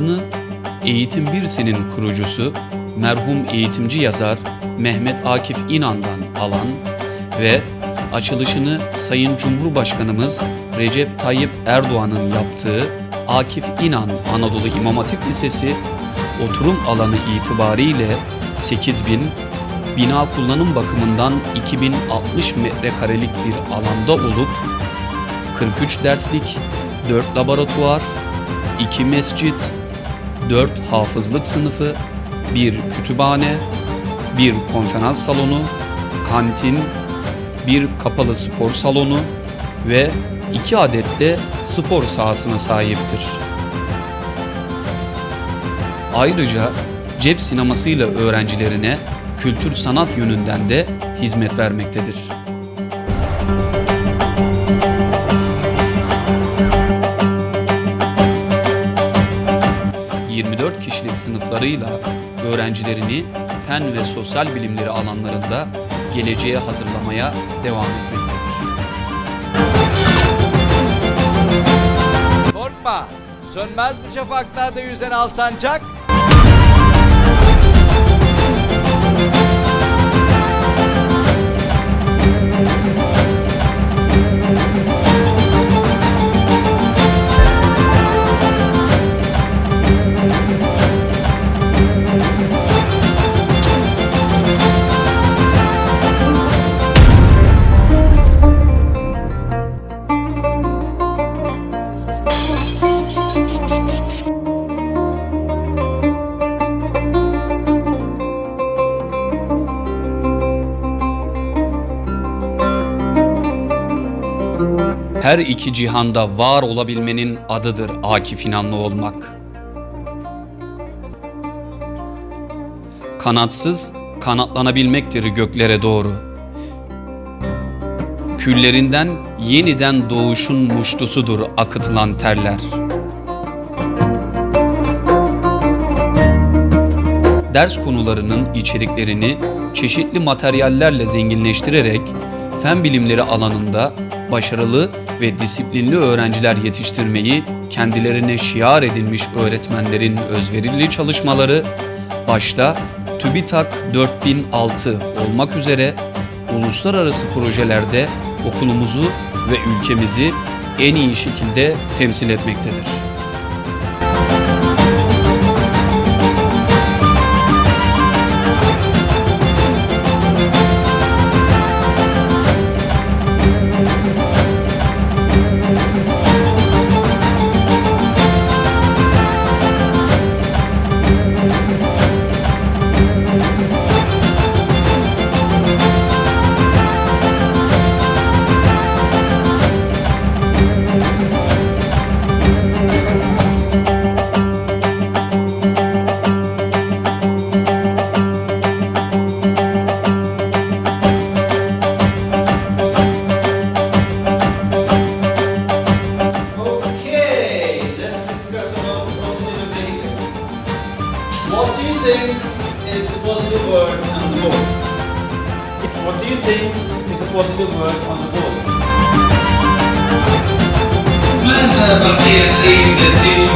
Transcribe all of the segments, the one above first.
Adını Eğitim Birsen'in kurucusu merhum eğitimci yazar Mehmet Akif İnan'dan alan ve açılışını Sayın Cumhurbaşkanımız Recep Tayyip Erdoğan'ın yaptığı Akif İnan Anadolu İmam Hatip Lisesi oturum alanı itibariyle 8000 bina kullanım bakımından 2060 metrekarelik bir alanda olup 43 derslik, 4 laboratuvar, 2 mescit, 4 hafızlık sınıfı, 1 kütüphane, 1 konferans salonu, kantin, 1 kapalı spor salonu ve 2 adet de spor sahasına sahiptir. Ayrıca cep sinemasıyla öğrencilerine kültür sanat yönünden de hizmet vermektedir. Sınıflarıyla öğrencilerini fen ve sosyal bilimleri alanlarında geleceğe hazırlamaya devam etmektedir. Korkma. Sönmez bu şafaklarda yüzen al Her iki cihanda var olabilmenin adıdır Akif İnanlı olmak. Kanatsız kanatlanabilmektir göklere doğru. Küllerinden yeniden doğuşun muştusudur akıtılan terler. Ders konularının içeriklerini çeşitli materyallerle zenginleştirerek fen bilimleri alanında başarılı ve disiplinli öğrenciler yetiştirmeyi kendilerine şiar edilmiş öğretmenlerin özverili çalışmaları başta TÜBİTAK 4006 olmak üzere uluslararası projelerde okulumuzu ve ülkemizi en iyi şekilde temsil etmektedir. think is the positive word on the board? What do you think is the positive word on the board? ماذا بقي سيدتي؟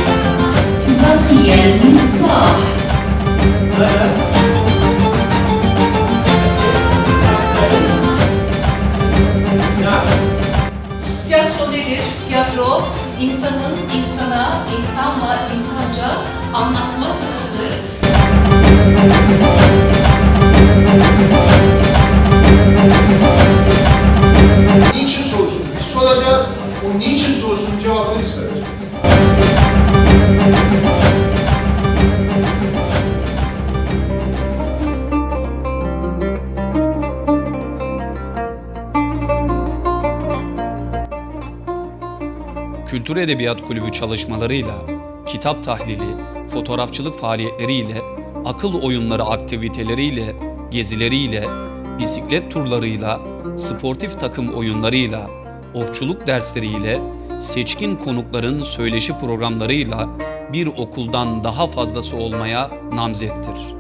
بقي المصباح Tiyatro nedir? Tiyatro insanın insana, insanla insanca anlatma sanatıdır. Niçin soracağız. O niçin sorusunun cevabını. Kültür Edebiyat Kulübü çalışmalarıyla, kitap tahlili, fotoğrafçılık faaliyetleriyle, akıl oyunları aktiviteleriyle, gezileriyle, bisiklet turlarıyla, sportif takım oyunlarıyla, okçuluk dersleriyle, seçkin konukların söyleşi programlarıyla bir okuldan daha fazlası olmaya namzettir.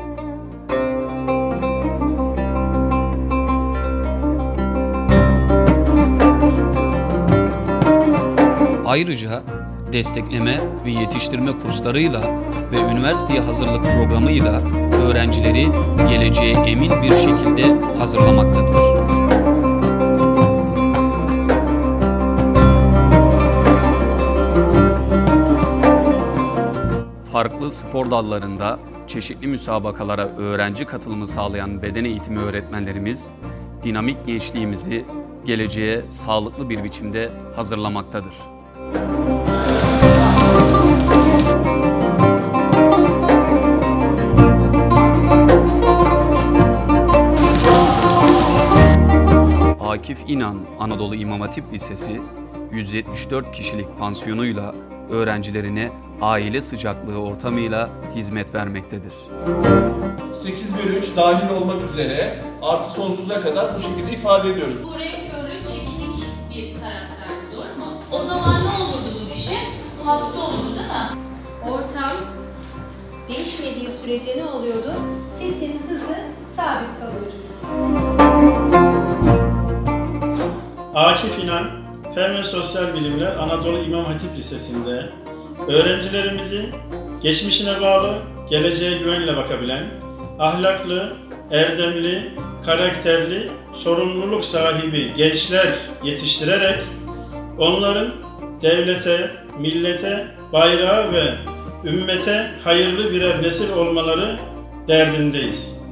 Ayrıca destekleme ve yetiştirme kurslarıyla ve üniversiteye hazırlık programıyla öğrencileri geleceğe emin bir şekilde hazırlamaktadır. Farklı spor dallarında çeşitli müsabakalara öğrenci katılımı sağlayan beden eğitimi öğretmenlerimiz dinamik gençliğimizi geleceğe sağlıklı bir biçimde hazırlamaktadır. Akif İnan Anadolu İmam Hatip Lisesi 174 kişilik pansiyonuyla öğrencilerine aile sıcaklığı ortamıyla hizmet vermektedir. 8 bölü 3 dahil olmak üzere artı sonsuza kadar bu şekilde ifade ediyoruz. Bu renk körlü çekinik bir karakter doğru mu? O zaman ne olurdu bu dişi? Hasta olurdu değil mi? ortam değişmediği sürece ne oluyordu? Sesin hızı sabit kalıyordu. Akif İnan, Fen Sosyal Bilimler Anadolu İmam Hatip Lisesi'nde öğrencilerimizi geçmişine bağlı, geleceğe güvenle bakabilen, ahlaklı, erdemli, karakterli, sorumluluk sahibi gençler yetiştirerek onların devlete, millete, bayrağa ve ümmete hayırlı birer nesil olmaları derdindeyiz.